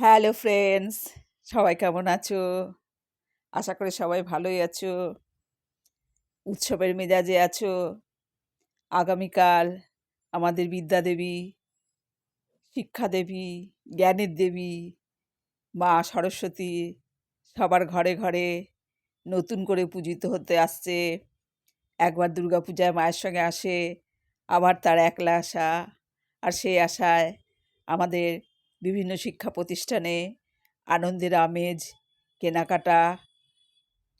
Hello friends, সবাই কেমন আছো? আশা করি সবাই ভালোই আছো। উৎসবের মেজাজে আছো। আগামীকাল আমাদের বিদ্যা দেবী, শিক্ষা দেবী, জ্ঞানের দেবী, মা সরস্বতী সবার ঘরে ঘরে নতুন করে পূজিত হতে আসছে। একবার দুর্গাপূজায় মায়ের সঙ্গে আসে, আবার তার একলা আসা। আর সেই আশায় আমাদের বিভিন্ন শিক্ষা প্রতিষ্ঠানে আনন্দের আমেজ, কেনাকাটা,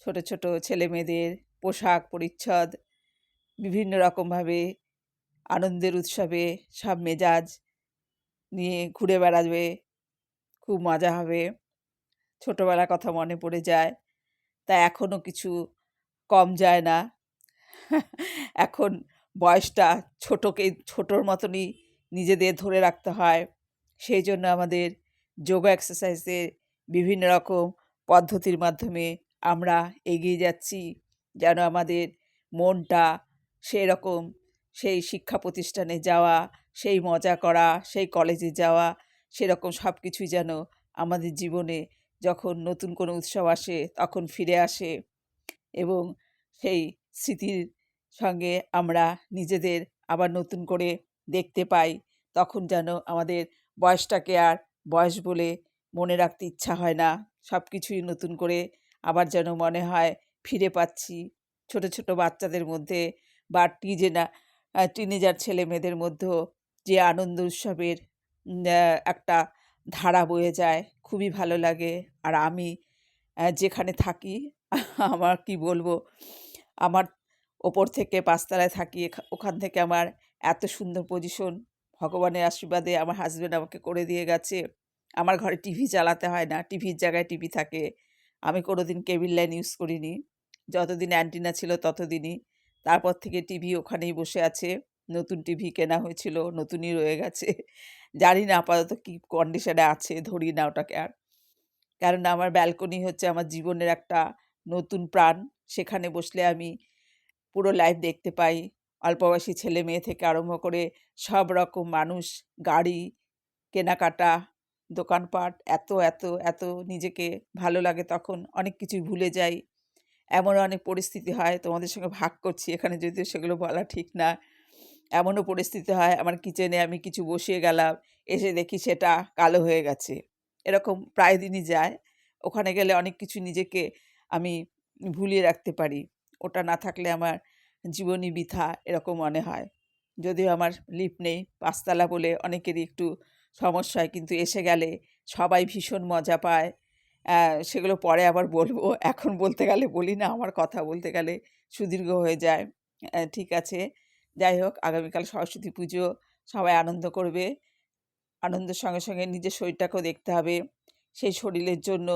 ছোট ছোট ছেলে মেয়েদের পোশাক পরিচ্ছদ, বিভিন্ন রকমভাবে আনন্দের উৎসবে সব মেজাজ নিয়ে ঘুরে বেড়াবে, খুব মজা হবে। ছোটোবেলার কথা মনে পড়ে যায়, তা এখনও কিছু কম যায় না। এখন বয়সটা ছোটোকে, ছোটোর মতনই নিজেদের ধরে রাখতে হয়। সেই জন্য আমাদের যোগা এক্সারসাইজের বিভিন্ন রকম পদ্ধতির মাধ্যমে আমরা এগিয়ে যাচ্ছি। যেন আমাদের মনটা সেই রকম সেই শিক্ষা প্রতিষ্ঠানে যাওয়া, সেই মজা করা, সেই কলেজে যাওয়া, সেরকম সব কিছুই যেন আমাদের জীবনে যখন নতুন কোনো উৎসব আসে তখন ফিরে আসে এবং সেই স্মৃতির সঙ্গে আমরা নিজেদের আবার নতুন করে দেখতে পাই। তখন যেন আমাদের বয়সটাকে আর বয়স বলে মনে রাখতে ইচ্ছা হয় না। সব কিছুই নতুন করে আবার যেন মনে হয় ফিরে পাচ্ছি। ছোট ছোট বাচ্চাদের মধ্যে বা টিজেনা টিনেজার ছেলে মেয়েদের মধ্যেও যে আনন্দ উৎসবের একটা ধারা বয়ে যায়, খুবই ভালো লাগে। আর আমি যেখানে থাকি, আমার কি বলব, আমার ওপর থেকে পাঁচতলায় থাকি ওখান থেকে আমার এত সুন্দর পজিশন ভগবানের আশীর্বাদে আমার হাজব্যান্ড আমাকে করে দিয়ে গেছে। আমার ঘরে টিভি চালাতে হয় না। টিভির জায়গায় টিভি থাকে। আমি কোনো দিন কেবিল লাইন ইউজ করিনি। যতদিন অ্যান্টিনা ছিল ততদিনই। তারপর থেকে টিভি ওখানেই বসে আছে। নতুন টিভি কেনা হয়েছিল, নতুনই রয়ে গেছে। জানি না আপাতত কী কন্ডিশনে আছে, ধরি না ওটাকে আর। কারণ আমার ব্যালকনি হচ্ছে আমার জীবনের একটা নতুন প্রাণ। সেখানে বসলে আমি পুরো লাইফ দেখতে পাই। অল্পবয়সী ছেলে মেয়ে থেকে আরম্ভ করে সব রকম মানুষ, গাড়ি, কেনাকাটা, দোকানপাট, এত এত এত নিজেকে ভালো লাগে তখন অনেক কিছুই ভুলে যাই। এমন অনেক পরিস্থিতি হয়, তোমাদের সঙ্গে ভাগ করছি এখানে যদিও সেগুলো বলা ঠিক না। এমনও পরিস্থিতি হয়, আমার কিচেনে আমি কিছু বসিয়ে গেলাম, এসে দেখি সেটা কালো হয়ে গেছে। এরকম প্রায় দিনই যায়। ওখানে গেলে অনেক কিছু নিজেকে আমি ভুলিয়ে রাখতে পারি। ওটা না থাকলে আমার জীবনই বৃথা এরকম মনে হয়। যদিও আমার লিফট নেই, পাঁচতলা বলে অনেকেরই একটু সমস্যা কিন্তু এসে গেলে সবাই ভীষণ মজা পায়। সেগুলো পরে আবার বলব। এখন বলতে গেলে বলি না, আমার কথা বলতে গেলে সুদীর্ঘ হয়ে যায়। ঠিক আছে। যাই হোক, আগামীকাল সরস্বতী পুজো, সবাই আনন্দ করবে। আনন্দের সঙ্গে সঙ্গে নিজের শরীরটাকেও দেখতে হবে। সেই শরীরের জন্য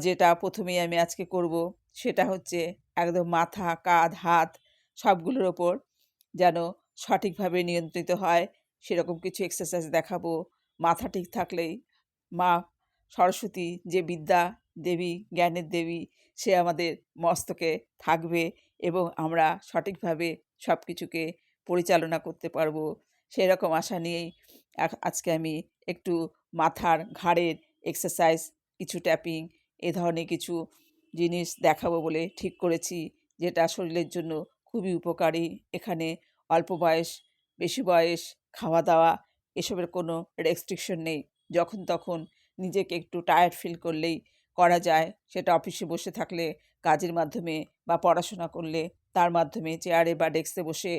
যেটা প্রথমেই আমি আজকে করব, সেটা হচ্ছে একদম মাথা, কাঁধ, হাত সবগুলোর ওপর যেন সঠিকভাবে নিয়ন্ত্রিত হয়। সেরকম কিছু এক্সারসাইজ দেখাবো। মাথা ঠিক থাকলেই মা সরস্বতী যে বিদ্যা দেবী, জ্ঞানের দেবী, সে আমাদের মস্তকে থাকবে এবং আমরা সঠিকভাবে সব কিছুকে পরিচালনা করতে পারব। সেই রকম আশা নিয়েই আজকে আমি একটু মাথার ঘাড়ের এক্সারসাইজ কিছু ট্যাপিং এ ধরনের কিছু জিনিস দেখাবো বলে ঠিক করেছি, যেটা শরীরের জন্য খুবই উপকারী। এখানে অল্প বয়স, বেশি বয়স খাওয়া দাওয়া এসবের কোনো রেস্ট্রিকশন নেই। যখন তখন নিজেকে একটু টায়ার্ড ফিল করলেই করা যায়। সেটা অফিসে বসে থাকলে, কাজের মাধ্যমে বা পড়াশোনা করলে, তার মাধ্যমে চেয়ারে বা ডেস্কে বসে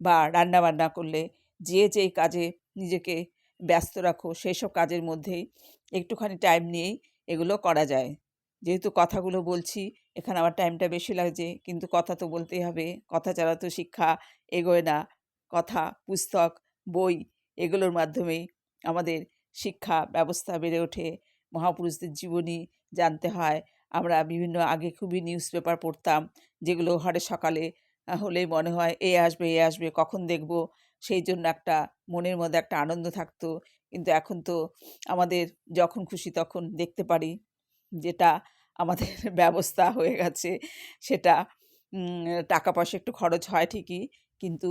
বা রান্না বান্না করলে, যে যেই কাজে নিজেকে ব্যস্ত রাখো, সেই সব কাজের মধ্যেই একটুখানি টাইম নিয়েই এগুলো করা যায়। যেহেতু কথাগুলো বলছি, এখানে আমার টাইমটা বেশি লাগছে, কিন্তু কথা তো বলতেই হবে। কথা ছাড়া তো শিক্ষা এগোয় না। কথা, পুস্তক, বই এগুলোর মাধ্যমেই আমাদের শিক্ষা ব্যবস্থা বেড়ে ওঠে। মহাপুরুষদের জীবনী জানতে হয়। আমরা বিভিন্ন, আগে খুবই নিউজ পেপার পড়তাম, যেগুলো ঘরে সকালে হলেই মনে হয়, এ আসবে এ আসবে, কখন দেখব? সেই জন্য একটা মনের মধ্যে একটা আনন্দ থাকতো। কিন্তু এখন তো আমাদের যখন খুশি তখন দেখতে পারি। যেটা আমাদের ব্যবস্থা হয়ে গেছে, সেটা টাকা পয়সা একটু খরচ হয় ঠিকই, কিন্তু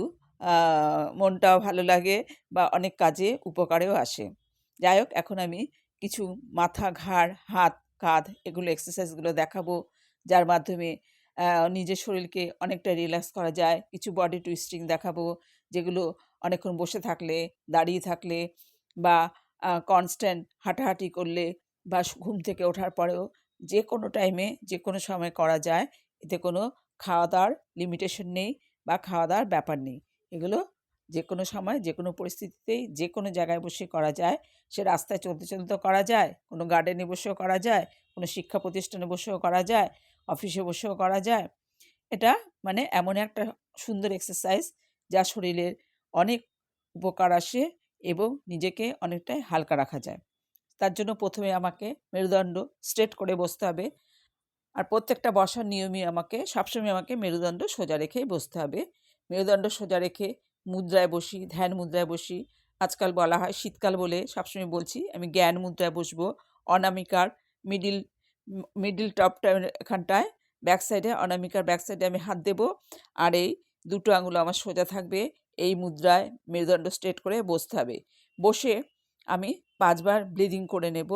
মনটাও ভালো লাগে বা অনেক কাজে উপকারেও আসে। যাই হোক, এখন আমি কিছু মাথা, ঘাড়, হাত, কাঁধ এগুলো এক্সারসাইজগুলো দেখাবো, যার মাধ্যমে নিজের শরীরকে অনেকটা রিল্যাক্স করা যায়। কিছু বডি টুইস্টিং দেখাবো, যেগুলো অনেকক্ষণ বসে থাকলে, দাঁড়িয়ে থাকলে বা কনস্ট্যান্ট হাঁটাহাঁটি করলে বা ঘুম থেকে ওঠার পরেও যে কোনো টাইমে যে কোনো সময় করা যায়, এতে কোনো খাওয়া দাওয়ার লিমিটেশন নেই বা খাওয়া দাওয়ার ব্যাপার নেই। এগুলো যে কোনো সময় যে কোনো পরিস্থিতিতেই যে কোনো জায়গায় বসে করা যায়। সে রাস্তায় চলতে চলতে করা যায়, কোনো গার্ডেনে বসেও করা যায়, কোনো শিক্ষা প্রতিষ্ঠানে বসেও করা যায় অফিসে বসেও করা যায়। এটা মানে এমন একটা সুন্দর এক্সারসাইজ যা শরীরের অনেক উপকার আসে এবং নিজেকে অনেকটাই হালকা রাখা যায়। তার জন্য প্রথমে আমাকে মেরুদণ্ড স্ট্রেট করে বসতে হবে। আর প্রত্যেকটা বসার নিয়মই আমাকে, সবসময় আমাকে মেরুদণ্ড সোজা রেখেই বসতে হবে। মেরুদণ্ড সোজা রেখে মুদ্রায় বসি, ধ্যান মুদ্রায় বসি। আজকাল বলা হয়, শীতকাল বলে সবসময় বলছি, আমি জ্ঞান মুদ্রায় বসবো। অনামিকার মিডিল মিডিল টপটা এখানটায় ব্যাক সাইডে অনামিকার ব্যাক সাইডে আমি হাত দেব। আর এই দুটো আঙুল আমার সোজা থাকবে, এই মুদ্রায় মেরুদণ্ড স্ট্রেট করে বসতে হবে। বসে আমি পাঁচবার ব্লিডিং করে নেব।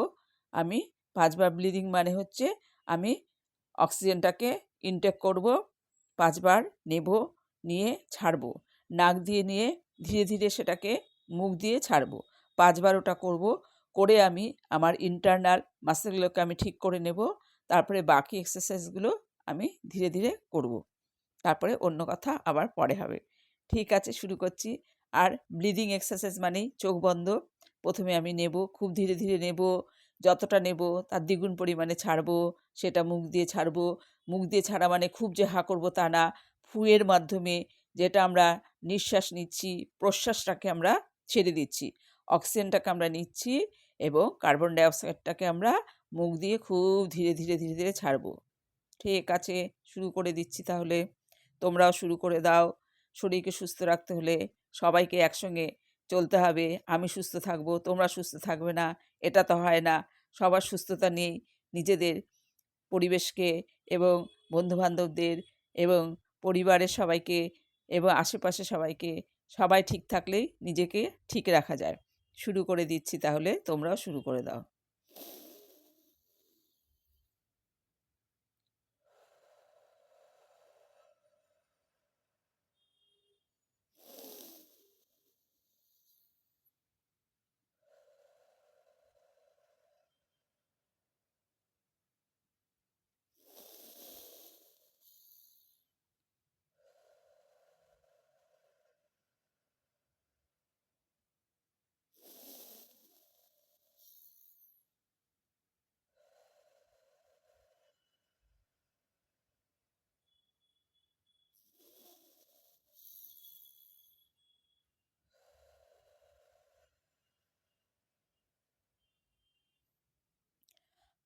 আমি পাঁচবার ব্লিডিং মানে হচ্ছে আমি অক্সিজেনটাকে ইনটেক করব, পাঁচবার নেব, নিয়ে ছাড়বো। নাক দিয়ে নিয়ে ধীরে ধীরে সেটাকে মুখ দিয়ে ছাড়বো। পাঁচবার ওটা করব, করে আমি আমার ইন্টারনাল মাসেলগুলোকে আমি ঠিক করে নেব। তারপরে বাকি এক্সারসাইজগুলো আমি ধীরে ধীরে করব। তারপরে অন্য কথা আবার পরে হবে। ঠিক আছে, শুরু করছি। আর ব্লিডিং এক্সারসাইজ মানেই চোখ বন্ধ। প্রথমে আমি নেব, খুব ধীরে ধীরে নেব, যতটা নেব তার দ্বিগুণ পরিমাণে ছাড়বো, সেটা মুখ দিয়ে ছাড়বো। মুখ দিয়ে ছাড়া মানে খুব যে হা করব তা না, ফুয়ের মাধ্যমে যেটা আমরা নিঃশ্বাস নিচ্ছি, প্রশ্বাসটাকে আমরা ছেড়ে দিচ্ছি। অক্সিজেনটাকে আমরা নিচ্ছি এবং কার্বন ডাইঅক্সাইডটাকে আমরা মুখ দিয়ে খুব ধীরে ধীরে ধীরে ধীরে ছাড়বো। ঠিক আছে, শুরু করে দিচ্ছি তাহলে। তোমরাও শুরু করে দাও। শরীরকে সুস্থ রাখতে হলে সবাইকে একসঙ্গে চলতে হবে, আমি সুস্থ থাকব, তোমরা সুস্থ থাকবে না, এটা তো হয় না। সবার সুস্থতা নিয়েই নিজেদের পরিবেশকে এবং বন্ধুবান্ধবদের এবং পরিবারের সবাইকে এবং আশেপাশে সবাইকে, সবাই ঠিক থাকলেই নিজেকে ঠিক রাখা যায়। শুরু করে দিচ্ছি তাহলে, তোমরাও শুরু করে দাও।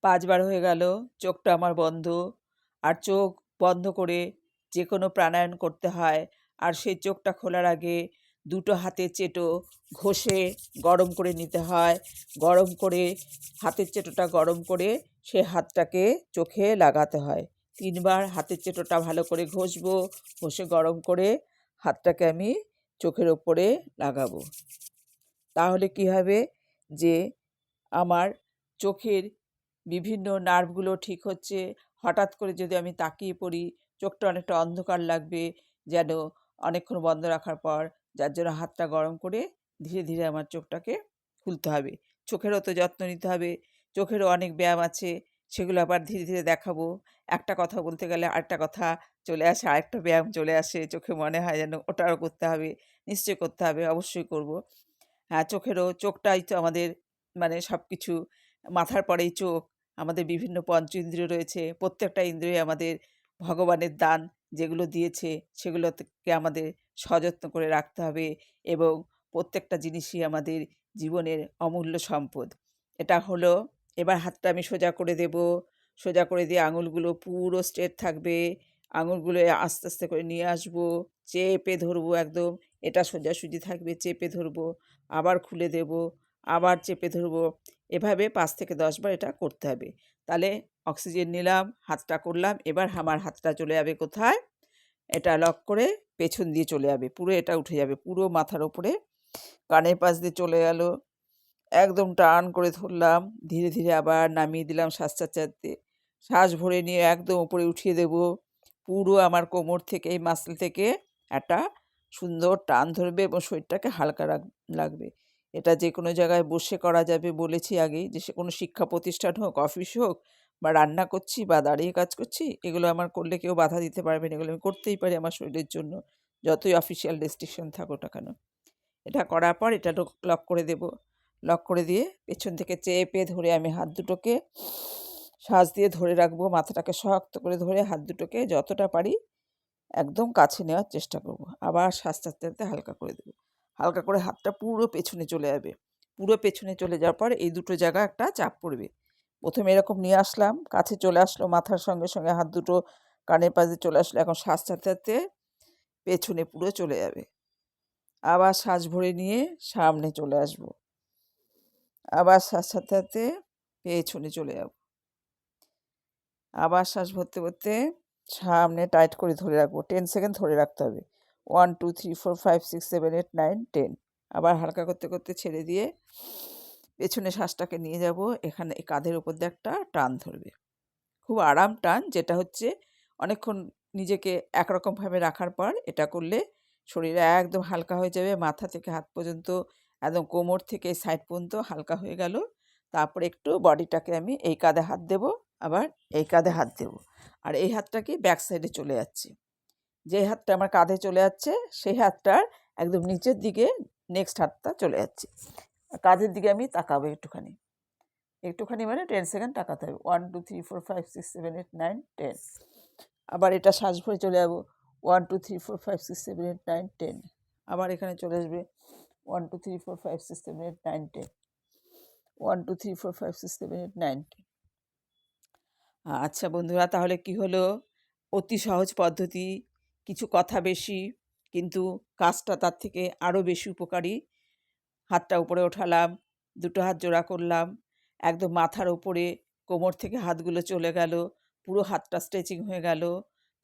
পাঁচবার হয়ে গেল, চোখটা আমার বন্ধ। আর চোখ বন্ধ করে যে কোনো প্রাণায়াম করতে হয়। আর সেই চোখটা খোলার আগে দুটো হাতের চেটো ঘষে গরম করে নিতে হয়। গরম করে, হাতের চেটোটা গরম করে সে হাতটাকে চোখে লাগাতে হয়। তিনবার হাতের চেটোটা ভালো করে ঘষবো, ঘষে গরম করে হাতটাকে আমি চোখের ওপরে লাগাবো। তাহলে কি হবে? যে আমার চোখের বিভিন্ন নার্ভগুলো ঠিক হচ্ছে। হঠাৎ করে যদি আমি তাকিয়ে পড়ি, চোখটা অনেকটা অন্ধকার লাগবে, যেন অনেকক্ষণ বন্ধ রাখার পর, যার জন্য হাতটা গরম করে ধীরে ধীরে আমার চোখটাকে খুলতে হবে। চোখেরও তো যত্ন নিতে হবে, চোখেরও অনেক ব্যায়াম আছে, সেগুলো আবার ধীরে ধীরে দেখাবো। একটা কথা বলতে গেলে আরেকটা কথা চলে আসে, আরেকটা ব্যায়াম চলে আসে, চোখে মনে হয় যেন ওটাও করতে হবে, নিশ্চয়ই করতে হবে, অবশ্যই করব। হ্যাঁ চোখেরও, চোখটাই তো আমাদের মানে সব কিছু মাথার পরেই চোখ আমাদের বিভিন্ন পঞ্চ ইন্দ্রিয় রয়েছে, প্রত্যেকটা ইন্দ্রিয় আমাদের ভগবানের দান যেগুলো দিয়েছে সেগুলোকে আমাদের সযত্ন করে রাখতে হবে এবং প্রত্যেকটা জিনিসই আমাদের জীবনের অমূল্য সম্পদ। এটা হলো, এবার হাতটা আমি সোজা করে দেব, সোজা করে দিয়ে আঙুলগুলো পুরো স্ট্রেট থাকবে, আঙুলগুলো আস্তে আস্তে করে নিয়ে আসব, চেপে ধরবো একদম, এটা সোজাসুজি থাকবে, চেপে ধরবো, আবার খুলে দেব, আবার চেপে ধরবো এভাবে পাঁচ থেকে দশবার এটা করতে হবে। তাহলে অক্সিজেন নিলাম, হাতটা করলাম, এবার আমার হাতটা চলে যাবে কোথায়? এটা লক করে পেছন দিয়ে চলে যাবে, পুরো এটা উঠে যাবে, পুরো মাথার ওপরে। কানের পাশ দিয়ে চলে গেল, একদম টান করে ধরলাম, ধীরে ধীরে আবার নামিয়ে দিলাম শ্বাস চাচাতে শ্বাস ভরে নিয়ে একদম উপরে উঠিয়ে দেব, পুরো আমার কোমর থেকে, এই মাসল থেকে একটা সুন্দর টান ধরবে এবং শরীরটাকে হালকা রাখ- লাগবে। এটা যে কোনো জায়গায় বসে করা যাবে বলেছি আগেই যে সে কোনো শিক্ষা প্রতিষ্ঠান হোক, অফিস হোক বা রান্না করছি বা দাঁড়িয়ে কাজ করছি, এগুলো আমার করলে কেউ বাধা দিতে পারবে না। এগুলো আমি করতেই পারি আমার শরীরের জন্য, যতই অফিসিয়াল রেস্ট্রিকশন থাকুক না কেন। এটা করার পর এটা লক করে দেব। লক করে দিয়ে পেছন থেকে চেপে ধরে আমি হাত দুটোকে শ্বাস দিয়ে ধরে রাখব, মাথাটাকে শক্ত করে ধরে হাত দুটোকে যতটা পারি একদম কাছে নেওয়ার চেষ্টা করব। আবার শ্বাস ছাড়তে হালকা করে দেবো। হালকা করে হাতটা পুরো পেছনে চলে যাবে। পুরো পেছনে চলে যাওয়ার পর এই দুটো জায়গা একটা চাপ পড়বে। প্রথমে এরকম নিয়ে আসলাম, কাছে চলে আসলো, মাথার সঙ্গে সঙ্গে হাত দুটো কানের পাশে চলে আসলো, এখন শ্বাস ছাড়তে পেছনে পুরো চলে যাবে। আবার শ্বাস ভরে নিয়ে সামনে চলে আসব। আবার শ্বাস ছাড়তে ছাড়তে পেছনে চলে যাব। আবার শ্বাস ভরতে ভরতে সামনে টাইট করে ধরে রাখব। টেন সেকেন্ড ধরে রাখতে হবে। One two three four five six seven eight nine ten আবার হালকা করতে করতে ছেড়ে দিয়ে পেছনে শ্বাসটাকে নিয়ে যাব। এখানে কাঁধের উপর দিয়ে একটা টান ধরবে। খুব আরাম টান, যেটা হচ্ছে অনেকক্ষণ নিজেকে একরকমভাবে রাখার পর এটা করলে শরীর একদম হালকা হয়ে যাবে। মাথা থেকে হাত পর্যন্ত একদম কোমর থেকে সাইড পর্যন্ত হালকা হয়ে গেল। তারপর একটু বডিটাকে আমি এই কাঁধে হাত দেব, আবার এই কাঁধে হাত দেব। আর এই হাতটাকে ব্যাক সাইডে চলে যাচ্ছে। যে হাতটা আমার কাঁধে চলে যাচ্ছে, সেই হাতটার একদম নিচের দিকে নেক্সট হাতটা চলে যাচ্ছে। কাঁধের দিকে আমি তাকাবো একটুখানি। একটুখানি মানে টেন সেকেন্ড তাকাতে হবে। One two three four five six seven eight nine ten আবার এটা শ্বাস ভরে চলে যাব। One two three four five six seven eight nine ten আবার এখানে চলে আসবে। One two three four five six seven eight nine ten one two three four five six seven eight nine ten আচ্ছা বন্ধুরা, তাহলে কি হলো? অতি সহজ পদ্ধতি কিছু কথা বেশি, কিন্তু কাজটা তার থেকে আরও বেশি উপকারী। হাতটা উপরে ওঠালাম, দুটো হাত জোড়া করলাম, একদম মাথার ওপরে কোমর থেকে হাতগুলো চলে গেল, পুরো হাতটা স্ট্রেচিং হয়ে গেল।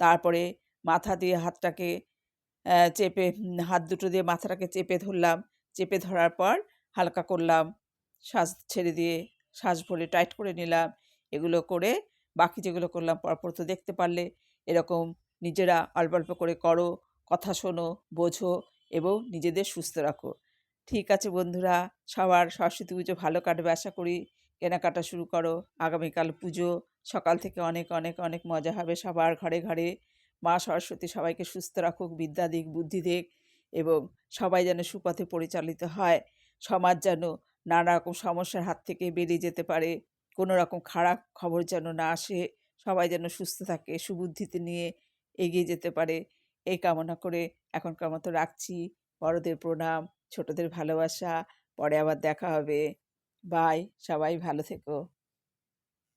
তারপরে মাথা দিয়ে হাতটাকে চেপে হাত দুটো দিয়ে মাথাটাকে চেপে ধরলাম। চেপে ধরার পর হালকা করলাম, শ্বাস ছেড়ে দিয়ে শ্বাস ভরে টাইট করে নিলাম। এগুলো করে বাকি যেগুলো করলাম পরপর তো দেখতে পারলে এরকম নিজেরা অল্প অল্প করে করো, কথা শোনো, বোঝো এবং নিজেদের সুস্থ রাখো। ঠিক আছে বন্ধুরা, সবার সরস্বতী পুজো ভালো কাটবে আশা করি। কেনাকাটা শুরু করো, আগামীকাল পুজো, সকাল থেকে অনেক অনেক অনেক মজা হবে সবার ঘরে ঘরে। মা সরস্বতী সবাইকে সুস্থ রাখুক, বিদ্যা দিক, বুদ্ধি দিক এবং সবাই যেন সুপথে পরিচালিত হয়। সমাজ যেন নানা রকম সমস্যার হাত থেকে বেরিয়ে যেতে পারে। কোনো রকম খারাপ খবর যেন না আসে। সবাই যেন সুস্থ থাকে, সুবুদ্ধিতে নিয়ে এগিয়ে যেতে পারে। এই কামনা করে এখনকার মতো রাখছি। বড়দের প্রণাম, ছোটদের ভালোবাসা। পরে আবার দেখা হবে। বাই, সবাই ভালো থেকো।